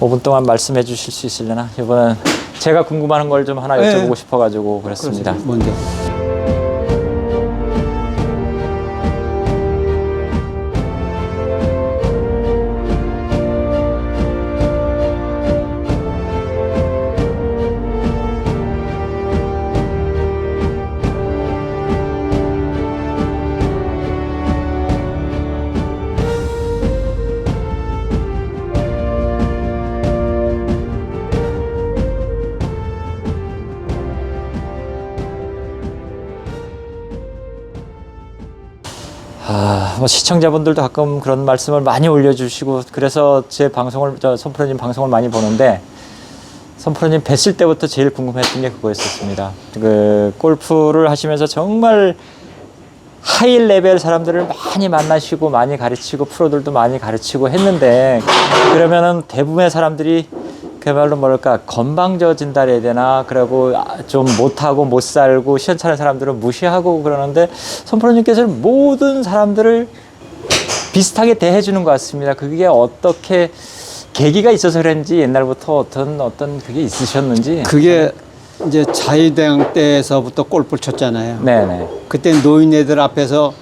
5분 동안 말씀해 주실 수 있으려나? 이번엔 제가 궁금한 걸 좀 하나 네. 여쭤보고 싶어가지고 그렇습니다. 뭔데? 뭐 시청자분들도 가끔 그런 말씀을 많이 올려주시고 그래서 제 방송을 저 손프로님 방송을 많이 보는데 손프로님 뵀을 때부터 제일 궁금했던 게 그거였었습니다. 그 골프를 하시면서 정말 하이 레벨 사람들을 많이 만나시고 많이 가르치고 프로들도 많이 가르치고 했는데 그러면은 대부분의 사람들이 그야말로 뭐랄까 건방져진다 해야 되나 그러고 아, 좀 못하고 못 살고 시원찮은 사람들은 무시하고 그러는데 손프로님께서는 모든 사람들을 비슷하게 대해주는 것 같습니다. 그게 어떻게 계기가 있어서 그런지 옛날부터 어떤 어떤 그게 있으셨는지 그게 이제 자유대학 때에서부터 골프를 쳤잖아요. 네네 그때 노인네들 앞에서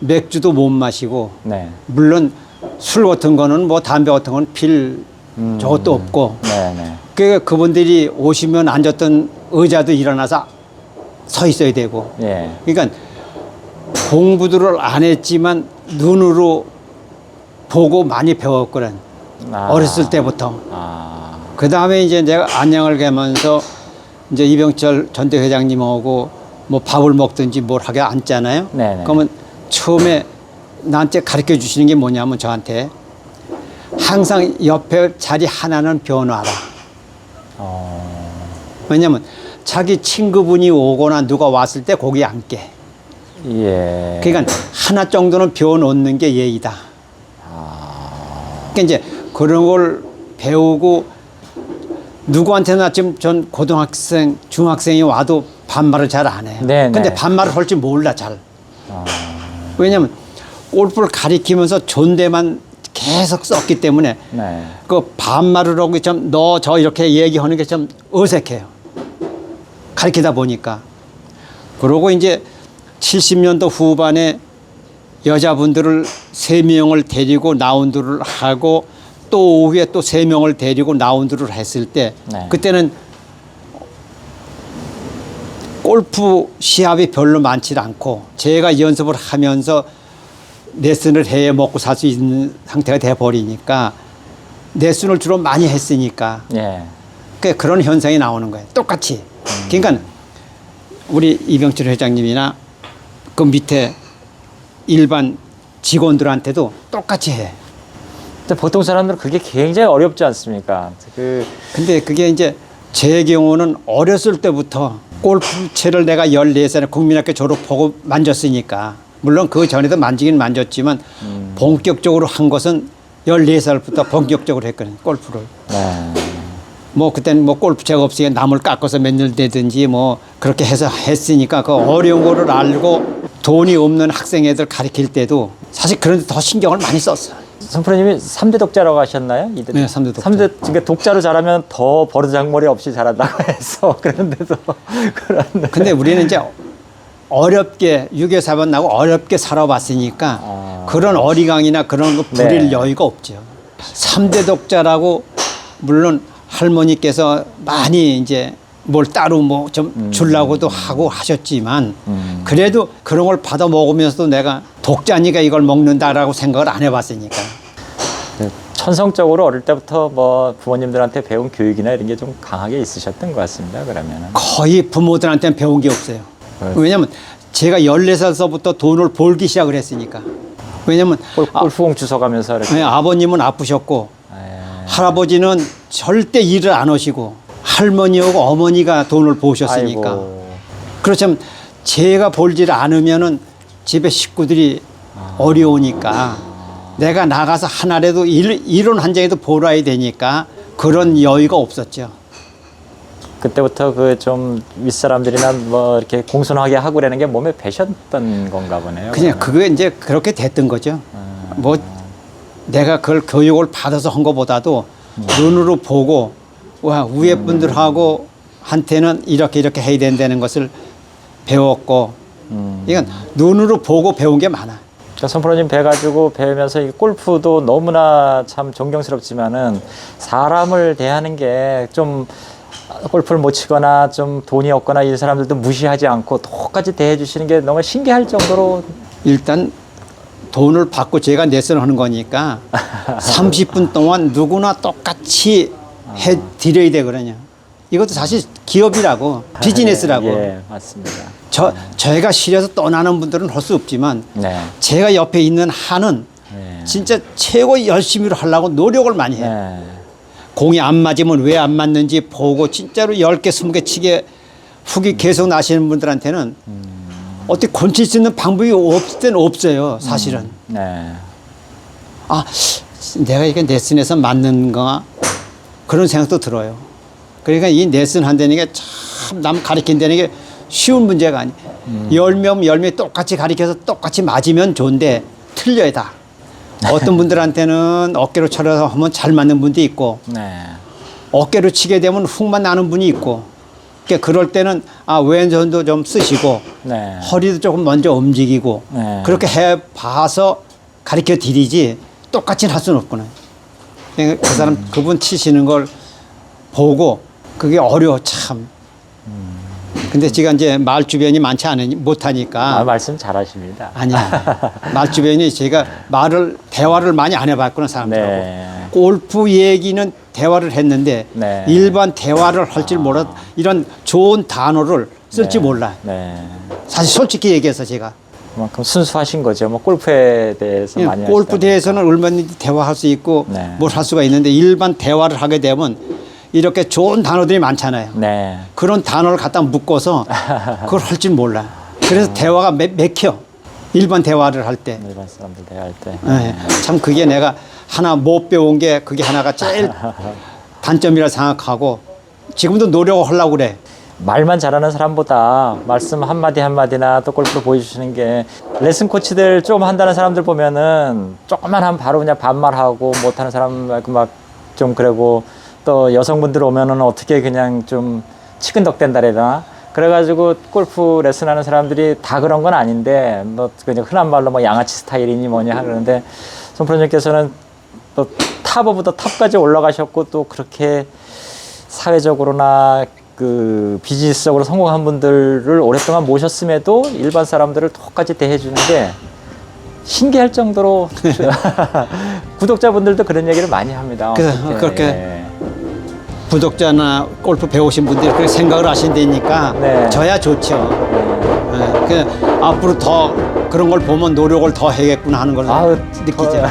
맥주도 못 마시고 네 물론 술 같은 거는 뭐 담배 같은 건필 음. 저것도 없고 네 네 그 그분들이 오시면 앉았던 의자도 일어나서 서 있어야 되고 예 그러니까 공부들을 안 했지만 눈으로 보고 많이 배웠거든 아. 어렸을 때부터 아 그 다음에 이제 내가 안양을 가면서 이제 이병철 전대 회장님하고 뭐 밥을 먹든지 뭘 하게 앉잖아요. 네네. 그러면 처음에 나한테 가르쳐 주시는 게 뭐냐면 저한테 항상 옆에 자리 하나는 비워놔라. 어. 왜냐면 자기 친구분이 오거나 누가 왔을 때 거기 앉게. 예. 그러니까 하나 정도는 비워놓는 게 예의다. 그러니까 이제 그런 걸 배우고 누구한테나 지금 전 고등학생, 중학생이 와도 반말을 잘 안 해요. 네네. 근데 반말을 할 줄 몰라 잘. 아. 왜냐면 골프를 가리키면서 존대만 계속 썼기 때문에 네. 그 반말을 하고 좀 너 저 이렇게 얘기하는 게 좀 어색해요. 가르치다 보니까. 그러고 이제 70년도 후반에 여자분들을 세 명을 데리고 라운드를 하고 또 오후에 또 세 명을 데리고 라운드를 했을 때 네. 그때는 골프 시합이 별로 많지 않고 제가 연습을 하면서 레슨을 해 먹고 살 수 있는 상태가 돼 버리니까 레슨을 주로 많이 했으니까 예. 그 그런 현상이 나오는 거예요. 똑같이. 그러니까 우리 이병철 회장님이나 그 밑에 일반 직원들한테도 똑같이 해. 근데 보통 사람들은 그게 굉장히 어렵지 않습니까? 그 근데 그게 이제 제 경우는 어렸을 때부터 골프채를 내가 14살에 국민학교 졸업하고 만졌으니까 물론 그 전에도 만지긴 만졌지만 본격적으로 한 것은 14살부터 본격적으로 했거든요. 골프를. 네. 뭐 그때는 뭐 골프채가 없으니까 나물 깎아서 맨들대든지 뭐 그렇게 해서 했으니까 그 어려운 거를 알고 돈이 없는 학생 애들 가르칠 때도 사실 그런 데 더 신경을 많이 썼어. 선프로님이 삼대 독자라고 하셨나요? 이대 네, 삼대 독자. 삼대 그러니까 독자로 잘하면 더 버르장머리 없이 잘한다고 해서 그런데도 그런 근데 우리는 이제 어렵게 유교사반 나고 어렵게 살아봤으니까 아. 그런 어리광이나 그런 거 부릴 네. 여유가 없죠. 삼대 독자라고 물론 할머니께서 많이 이제 뭘 따로 뭐 좀 주려고도 하고 하셨지만 음. 그래도 그런 걸 받아 먹으면서도 내가 독자니까 이걸 먹는다라고 생각을 안 해봤으니까. 그 천성적으로 어릴 때부터 뭐 부모님들한테 배운 교육이나 이런 게 좀 강하게 있으셨던 것 같습니다. 그러면은 거의 부모들한테는 배운 게 없어요. 네. 왜냐면 제가 14살서부터 돈을 벌기 시작을 했으니까. 왜냐면 골, 골프공 주워가면서 이렇게 네, 아버님은 아프셨고 예. 할아버지는 절대 일을 안 하시고 할머니하고 어머니가 돈을 버셨으니까 아이고. 그렇지만 제가 벌지를 않으면은 집에 식구들이 어려우니까 내가 나가서 하나라도 일, 일원 한 장이라도 벌어야 되니까 그런 여유가 없었죠. 그때부터 그 좀 윗사람들이나 뭐 이렇게 공손하게 하고 그러는 게 몸에 배셨던 건가 보네요. 그냥. 그게 이제 그렇게 됐던 거죠. 뭐 내가 그걸 교육을 받아서 한 것보다도 눈으로 보고 와 위에 분들하고 한테는 이렇게 이렇게 해야 된다는 것을 배웠고 음. 이건 눈으로 보고 배운 게 많아. 그러니까 손프로님 뵈가지고 배우면서 이 골프도 너무나 참 존경스럽지만은 사람을 대하는 게좀 골프를 못 치거나 좀 돈이 없거나 이 사람들도 무시하지 않고 똑같이 대해 주시는 게 너무 신기할 정도로 일단 돈을 받고 제가 레슨을 하는 거니까 30분 동안 누구나 똑같이 해 드려야 되거든요. 이것도 사실 기업이라고 비즈니스라고. 예, 맞습니다. 저 저희가 실려서 떠나는 분들은 할 수 없지만 네. 제가 옆에 있는 한은 네. 진짜 최고 열심히 하려고 노력을 많이 해요. 네. 공이 안 맞으면 왜 안 맞는지 보고 진짜로 10개, 20개 치게 훅이 계속 나시는 분들한테는 어떻게 건칠 수 있는 방법이 없을 땐 없어요, 사실은. 네. 아, 내가 이게 레슨에서 맞는가 그런 생각도 들어요. 그러니까 이 레슨 한다는 게 참 남 가르친다는 게 쉬운 문제가 아니. 열 명, 열 명이 똑같이 가르쳐서 똑같이 맞으면 좋은데 틀려요, 다. 어떤 분들한테는 어깨로 쳐서 하면 잘 맞는 분도 있고 네. 어깨로 치게 되면 훅만 나는 분이 있고 그러니까 그럴 때는 아 왼손도 좀 쓰시고 네. 허리도 조금 먼저 움직이고 네. 그렇게 해 봐서 가르쳐 드리지 똑같이 할 수는 없구나. 그러니까 그 사람 그분 치시는 걸 보고 그게 어려워 참. 근데 제가 이제 마을 주변이 많지 않으니 못하니까 아, 말씀 잘하십니다. 아니야. 말 주변이 제가 말을 대화를 많이 안 해봤구나 사람들하고. 네. 골프 얘기는 대화를 했는데 네. 일반 대화를 할 줄 몰라 이런 좋은 단어를 쓸줄 네. 몰라. 네. 사실 솔직히 얘기해서 제가 그만큼 순수하신 거죠. 뭐 골프에 대해서 많이 예, 골프 하시다 대회에서는 얼마든지 대화할 수 있고 네. 뭘할 수가 있는데 일반 대화를 하게 되면 이렇게 좋은 단어들이 많잖아요. 네. 그런 단어를 갖다 묶어서 그걸 할 줄 몰라. 그래서 대화가 매, 맥혀. 일반 대화를 할 때. 일반 사람들 대할 때. 예, 참 그게 내가 하나 못 배운 게 그게 하나가 제일 단점이라 생각하고 지금도 노력을 하려고 그래. 말만 잘하는 사람보다 말씀 한마디 한마디나 또 골프로 보여주시는 게 레슨 코치들 좀 한다는 사람들 보면은 조금만 하면 바로 그냥 반말하고 못하는 사람 막 좀 그러고 또 여성분들 오면은 어떻게 그냥 좀 치근덕댄다 그래나 그래가지고 골프 레슨하는 사람들이 다 그런 건 아닌데 뭐 그냥 흔한 말로 뭐 양아치 스타일이니 뭐냐 그러는데 손프로님께서는 또더 탑까지 올라가셨고 또 그렇게 사회적으로나 그 비즈니스적으로 성공한 분들을 오랫동안 모셨음에도 일반 사람들을 똑같이 대해주는 게 신기할 정도로 구독자분들도 그런 얘기를 많이 합니다. 어떻게, 그렇게 예. 구독자나 골프 배우신 분들이 그렇게 생각을 하신다니까 네. 저야 좋죠. 예, 그 앞으로 더 그런 걸 보면 노력을 더 해야겠구나 하는 걸 아우, 느끼죠.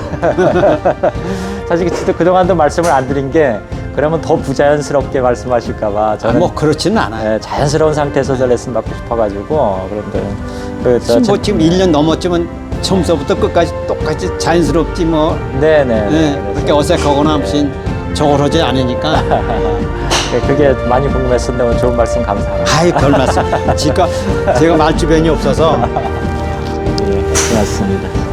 사실 진짜 그동안도 말씀을 안 드린 게 그러면 더 부자연스럽게 말씀하실까봐 아, 저는 뭐 그렇지는 않아요. 예, 자연스러운 상태에서 저 레슨 받고 싶어가지고 그런데 그, 저, 뭐 지금 1년 넘었지만 처음서부터 끝까지 똑같이 자연스럽지 뭐 네네. 예, 그렇게 어색하거나 무슨 저걸 하지 않으니까 네, 그게 많이 궁금했었는데 오늘 좋은 말씀 감사합니다. 아이 별 말씀. 제가 제가 말 주변이 없어서 예, 고맙습니다.